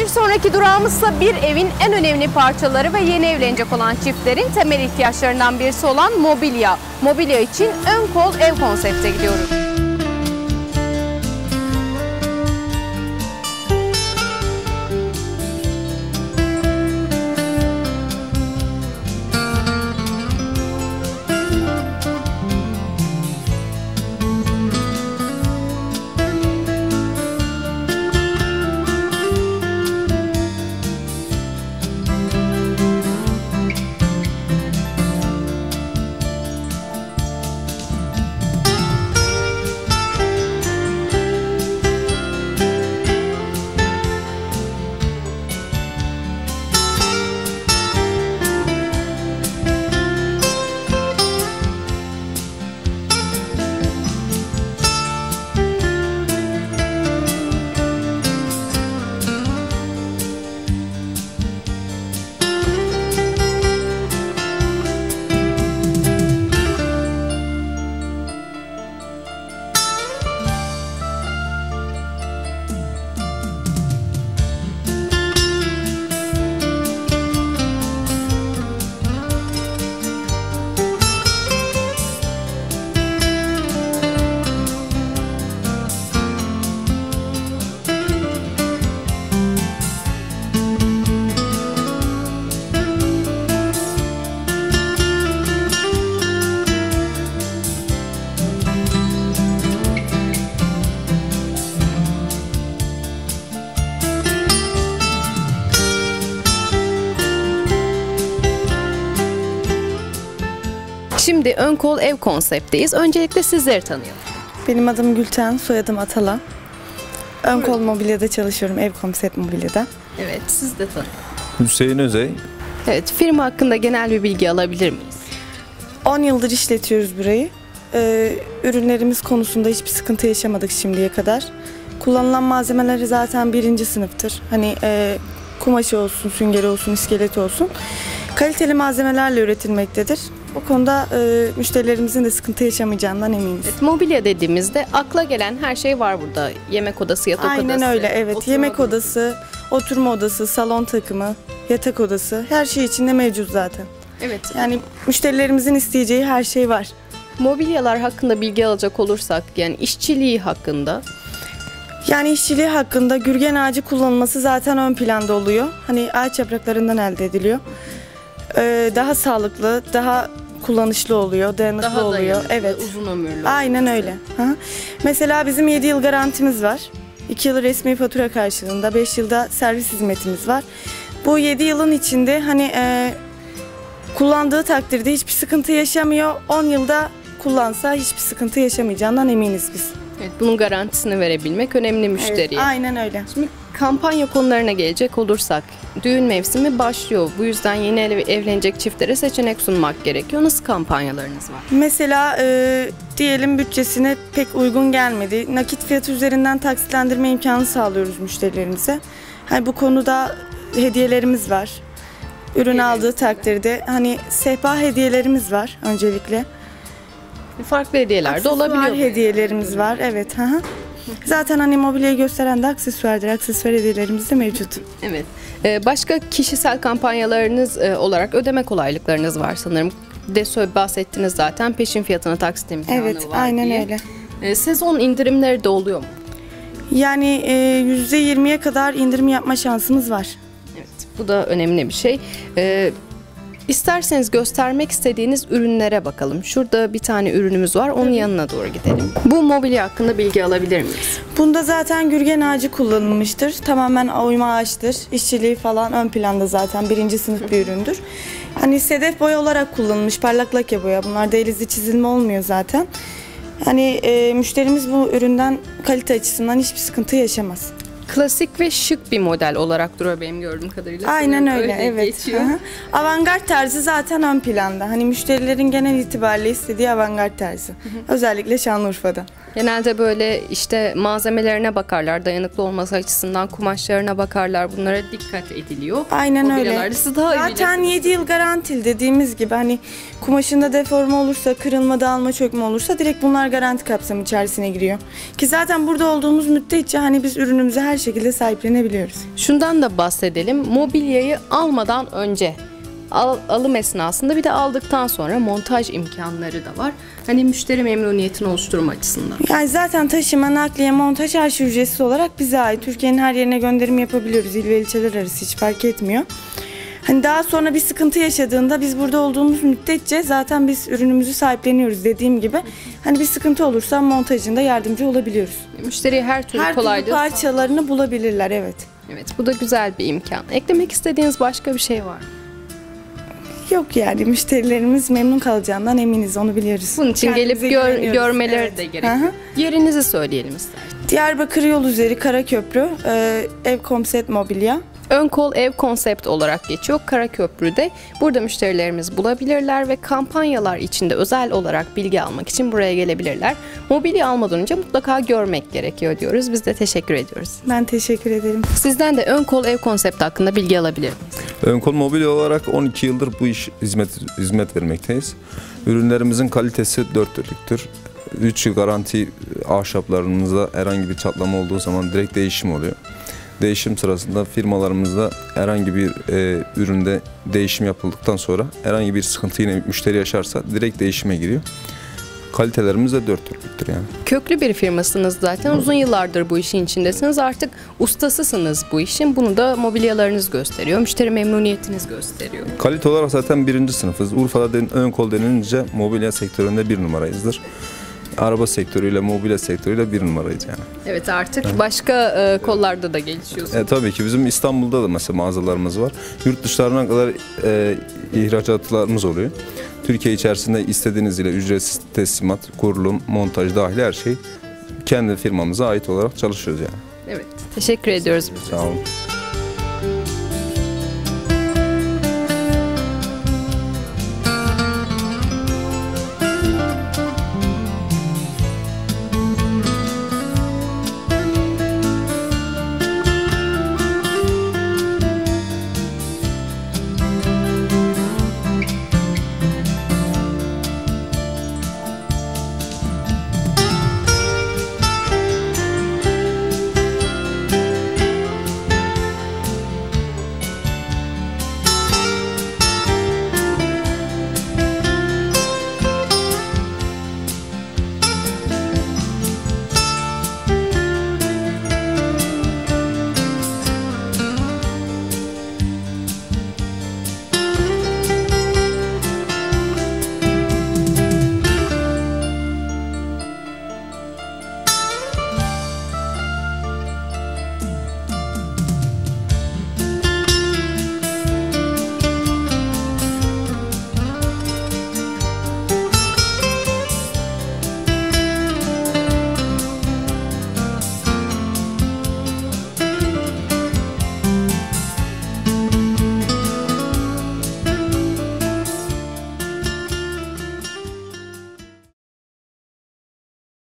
Bir sonraki durağımızsa bir evin en önemli parçaları ve yeni evlenecek olan çiftlerin temel ihtiyaçlarından birisi olan mobilya. Mobilya için ön kol ev konsepte gidiyoruz. Şimdi ön kol ev konseptteyiz. Öncelikle sizleri tanıyalım. Benim adım Gülten, soyadım Atala. Ön kol mobilyada çalışıyorum, ev konsept mobilyada. Evet, siz de tanıyalım. Hüseyin Özey. Evet, firma hakkında genel bir bilgi alabilir miyiz? 10 yıldır işletiyoruz burayı. Ee, ürünlerimiz konusunda hiçbir sıkıntı yaşamadık şimdiye kadar. Kullanılan malzemeleri zaten birinci sınıftır. Hani e, kumaşı olsun, süngeri olsun, iskeleti olsun. Kaliteli malzemelerle üretilmektedir. O konuda e, müşterilerimizin de sıkıntı yaşamayacağından eminiz. Evet, mobilya dediğimizde akla gelen her şey var burada. Yemek odası, yatak odası. Aynen öyle evet. oturma Yemek odası, oturma odası, salon takımı, yatak odası her şey içinde mevcut zaten. Evet, Yani müşterilerimizin isteyeceği her şey var. mobilyalar hakkında bilgi alacak olursak, yani işçiliği hakkında Yani işçiliği hakkında gürgen ağacı kullanılması zaten ön planda oluyor. Hani ağaç yapraklarından elde ediliyor. Ee, daha sağlıklı, daha kullanışlı oluyor, dayanıklı daha oluyor. dayanıklı, Evet. uzun ömürlü. Aynen öyle. Hı. Mesela bizim 7 yıl garantimiz var. 2 yıl resmi fatura karşılığında, 5 yılda servis hizmetimiz var. Bu 7 yılın içinde hani e, kullandığı takdirde hiçbir sıkıntı yaşamıyor. 10 yılda kullansa hiçbir sıkıntı yaşamayacağından eminiz biz. Evet, bunun garantisini verebilmek önemli Evet, müşteriye. aynen öyle. Şimdi kampanya konularına gelecek olursak, düğün mevsimi başlıyor. Bu yüzden yeni ev- evlenecek çiftlere seçenek sunmak gerekiyor. Nasıl kampanyalarınız var? Mesela e, diyelim bütçesine pek uygun gelmedi. Nakit fiyatı üzerinden taksitlendirme imkanı sağlıyoruz müşterilerimize. Hani bu konuda hediyelerimiz var. Ürün Hediyelerimiz aldığı takdirde hani sehpa hediyelerimiz var öncelikle. Farklı hediyeler de olabiliyor. hediyelerimiz var. Evet. Hı hı. Zaten hani mobilyayı gösteren de aksesuardır. Aksesuar hediyelerimiz de mevcut. Evet. Ee, başka kişisel kampanyalarınız e, olarak ödeme kolaylıklarınız var sanırım. Deso bahsettiniz zaten peşin fiyatına taksit imkanı Evet, var aynen diye. öyle. Ee, sezon indirimleri de oluyor mu? Yani e, %20'ye kadar indirim yapma şansımız var. Evet. Bu da önemli bir şey. Ee, isterseniz göstermek istediğiniz ürünlere bakalım. Şurada bir tane ürünümüz var. Onun yanına doğru gidelim. Bu mobilya hakkında bilgi alabilir miyiz? Bunda zaten gürgen ağacı kullanılmıştır. Tamamen oyma ağaçtır. İşçiliği falan ön planda zaten birinci sınıf bir üründür. Hani sedef boya olarak kullanılmış parlak lake boya. Bunlar da el izi çizilme olmuyor zaten. Hani e, müşterimiz bu üründen kalite açısından hiçbir sıkıntı yaşamaz. Klasik ve şık bir model olarak duruyor benim gördüğüm kadarıyla. Aynen Sanırım öyle, evet. Avantgard tarzı zaten ön planda. Hani müşterilerin genel itibariyle istediği avantgard tarzı. Özellikle Şanlıurfa'da. Genelde böyle işte malzemelerine bakarlar, dayanıklı olması açısından kumaşlarına bakarlar. Bunlara dikkat ediliyor. Aynen öyle. Siz daha Zaten bilirsiniz. 7 yıl garantili dediğimiz gibi hani kumaşında deforme olursa, kırılma, dağılma, çökme olursa direkt bunlar garanti kapsamı içerisine giriyor. Ki zaten burada olduğumuz müddetçe hani biz ürünümüzü her şekilde sahiplenebiliyoruz. Şundan da bahsedelim. Mobilyayı almadan önce al- alım esnasında bir de aldıktan sonra montaj imkanları da var. Hani müşteri memnuniyetini oluşturma açısından. Yani zaten taşıma, nakliye, montaj her şey ücretsiz olarak bize ait. Türkiye'nin her yerine gönderim yapabiliyoruz. İl ve ilçeler arası hiç fark etmiyor. Hani daha sonra bir sıkıntı yaşadığında biz burada olduğumuz müddetçe zaten biz ürünümüzü sahipleniyoruz dediğim gibi. Hani bir sıkıntı olursa montajında yardımcı olabiliyoruz. Müşteriye her türlü Her türlü kolaylığı parçalarını bulabilirler evet. Evet, bu da güzel bir imkan. Eklemek istediğiniz başka bir şey var mı? Yok yani müşterilerimiz memnun kalacağından eminiz onu biliyoruz. Bunun için gelip Kendimize gör- güveniyoruz. görmeleri Evet. de gerekiyor. hı. Yerinizi söyleyelim isterseniz. Diyarbakır yol üzeri Karaköprü, e, ev komset mobilya. Ön kol ev konsept olarak geçiyor Karaköprü'de. Burada müşterilerimiz bulabilirler ve kampanyalar içinde özel olarak bilgi almak için buraya gelebilirler. Mobilya almadan önce mutlaka görmek gerekiyor diyoruz. Biz de teşekkür ediyoruz. Ben teşekkür ederim. Sizden de ön kol ev konsepti hakkında bilgi alabilir miyiz? Önkol Mobilya olarak 12 yıldır bu iş hizmet hizmet vermekteyiz. Ürünlerimizin kalitesi dört dörtlüktür. 3 yıl garanti ahşaplarımızda herhangi bir çatlama olduğu zaman direkt değişim oluyor. Değişim sırasında firmalarımızda herhangi bir e, üründe değişim yapıldıktan sonra herhangi bir sıkıntı yine müşteri yaşarsa direkt değişime giriyor. Kalitelerimiz de dört dörtlüktür yani. Köklü bir firmasınız zaten. Uzun yıllardır bu işin içindesiniz. Artık ustasısınız bu işin. Bunu da mobilyalarınız gösteriyor. Müşteri memnuniyetiniz gösteriyor. Kalite olarak zaten birinci sınıfız. Urfa'da den, ön kol denilince mobilya sektöründe bir numarayızdır. Araba sektörüyle, mobilya sektörüyle bir numarayız yani. Evet artık başka e, kollarda da gelişiyorsunuz. E, tabii ki bizim İstanbul'da da mesela mağazalarımız var. Yurt dışlarına kadar e, ihracatlarımız oluyor. Türkiye içerisinde istediğiniz ile ücretsiz teslimat, kurulum, montaj dahil her şey kendi firmamıza ait olarak çalışıyoruz yani. Evet. Teşekkür ediyoruz. Sağ olun.